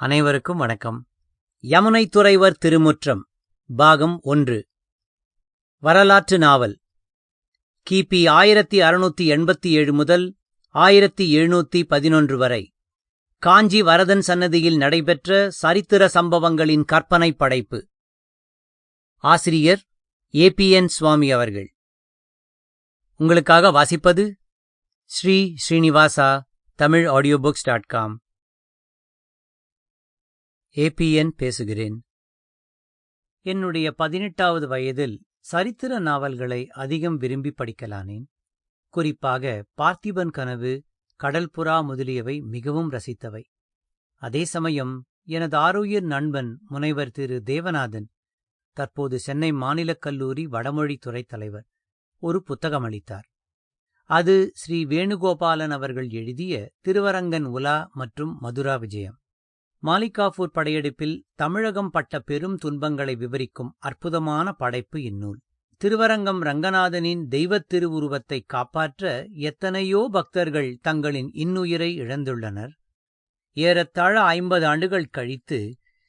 அனைவருக்கும் வணக்கம். யமுனை துறைவர் திருமுற்றம் பாகம் ஒன்று. வரலாற்று நாவல். கிபி ஆயிரத்தி அறுநூத்தி எண்பத்தி ஏழு முதல் ஆயிரத்தி எழுநூத்தி பதினொன்று வரை. காஞ்சி வரதன் சன்னதியில் நடைபெற்ற சரித்திர சம்பவங்களின் கற்பனை படைப்பு. ஆசிரியர் ஏபிஎன் சுவாமி அவர்கள். உங்களுக்காக வாசிப்பது Shri Srinivasa Tamil audio books dot com ABN பேசுகிறேன். என்னுடைய பதினெட்டாவது வயதில் சரித்திர நாவல்களை அதிகம் விரும்பி படிக்கலானேன். குறிப்பாக பார்த்திபன் கனவு கடல்புறா முதலியவை மிகவும் ரசித்தவை. அதே சமயம் எனது ஆரோக்கிய நண்பன் முனைவர் திரு தேவநாதன் தற்போது சென்னை மாநிலக் கல்லூரி வடமொழித்துறை தலைவர் ஒரு புத்தகம் அளித்தார். அது ஸ்ரீ வேணுகோபாலன் அவர்கள் எழுதிய திருவரங்கன் உலா மற்றும் மதுரா விஜயம். மாலிகாஃபூர் படையெடுப்பில் தமிழகம் பட்ட பெரும் துன்பங்களை விவரிக்கும் அற்புதமான படைப்பு இந்நூல். திருவரங்கம் ரங்கநாதனின் தெய்வத் திருவுருவத்தை காப்பாற்ற எத்தனையோ பக்தர்கள் தங்களின் இன்னுயிரை இழந்துள்ளனர். ஏறத்தாழ ஐம்பது ஆண்டுகள் கழித்து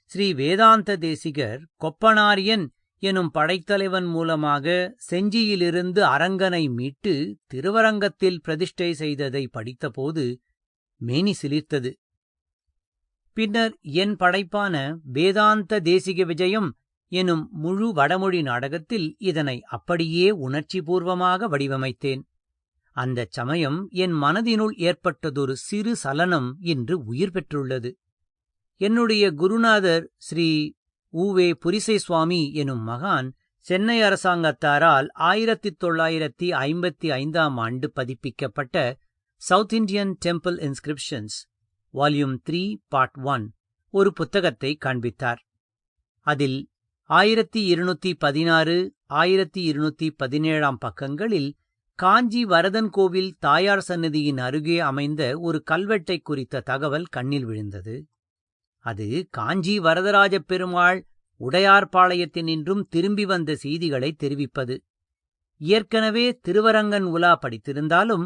ஸ்ரீ வேதாந்த தேசிகர் கொப்பனாரியன் எனும் படைத்தலைவன் மூலமாக செஞ்சியிலிருந்து அரங்கனை மீட்டு திருவரங்கத்தில் பிரதிஷ்டை செய்ததை படித்தபோது மேனி சிலிர்த்தது. பின்னர் என் படைப்பான வேதாந்த தேசிக விஜயம் எனும் முழு வடமொழி நாடகத்தில் இதனை அப்படியே உணர்ச்சிபூர்வமாக வடிவமைத்தேன். அந்தச் சமயம் என் மனதினுள் ஏற்பட்டதொரு சிறு சலனம் இன்று உயிர் பெற்றுள்ளது. என்னுடைய குருநாதர் ஸ்ரீ ஊவே புரிசை சுவாமி எனும் மகான் சென்னை அரசாங்கத்தாரால் ஆயிரத்தி தொள்ளாயிரத்தி ஐம்பத்தி ஐந்தாம் ஆண்டு பதிப்பிக்கப்பட்ட south Indian temple inscriptions volume three part one ஒரு புத்தகத்தை காண்பித்தார். அதில் ஆயிரத்தி இருநூத்தி பதினாறு ஆயிரத்தி இருநூத்தி பதினேழாம் பக்கங்களில் காஞ்சி வரதன் கோவில் தாயார் சன்னதியின் அருகே அமைந்த ஒரு கல்வெட்டை குறித்த தகவல் கண்ணில் விழுந்தது. அது காஞ்சி வரதராஜ பெருமாள் உடையார்பாளையத்தினின்றும் திரும்பி வந்த செய்திகளை தெரிவிப்பது. ஏற்கனவே திருவரங்கன் உலா படித்திருந்தாலும்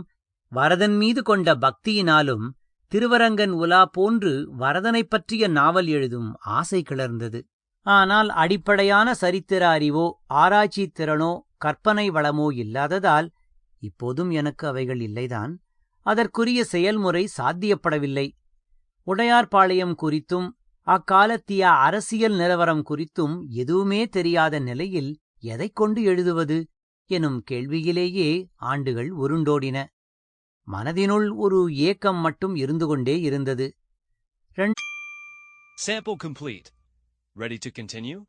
வரதன் மீது கொண்ட பக்தியினாலும் திருவரங்கன் உலா போன்று வரதனைப் பற்றிய நாவல் எழுதும் ஆசை கிளர்ந்தது. ஆனால் அடிப்படையான சரித்திர அறிவோ ஆராய்ச்சி திறனோ கற்பனை வளமோ இல்லாததால் இப்போதும் எனக்கு அவைகள் இல்லைதான். அதற்குரிய செயல்முறை சாத்தியப்படவில்லை. உடையார்பாளையம் குறித்தும் அக்காலத்திய அரசியல் நிலவரம் குறித்தும் எதுவுமே தெரியாத நிலையில் எதைக் கொண்டு எழுதுவது? எனும் கேள்வியிலேயே ஆண்டுகள் உருண்டோடின. மனதினுள் ஒரு ஏக்கம் மட்டும் இருந்து கொண்டே இருந்தது Sample complete. Ready to continue?